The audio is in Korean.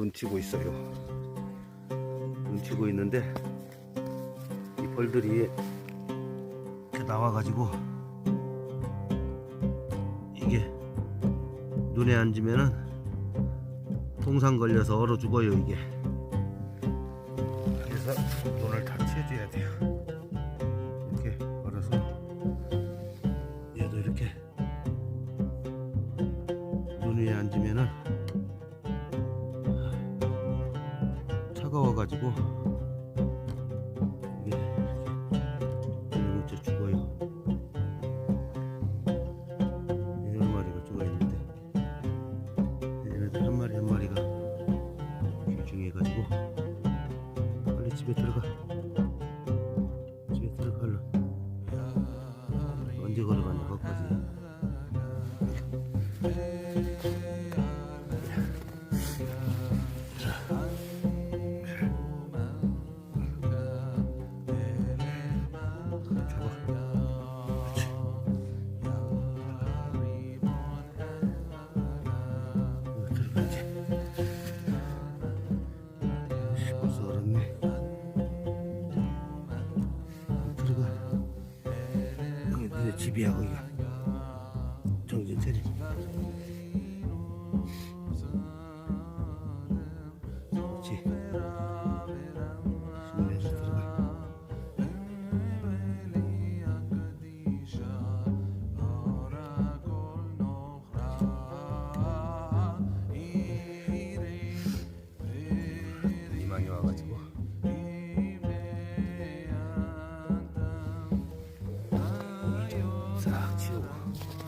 눈 튀고 있어요. 눈 튀고 있는데 이 벌들이 이렇게 나와가지고 이게 눈에 앉으면은 통상 걸려서 얼어 죽어요 이게. 그래서 눈을 다 채줘야 돼요. 차가워가지고 이게 이렇게 죽어요. 여러 마리가 죽어 있는데 얘네들 한 마리 한 마리가 귀중해가지고 빨리 집에 들어가. 집에 들어가 얼른. 언제 걸어가냐 거기까지. 여기 싹 치우고.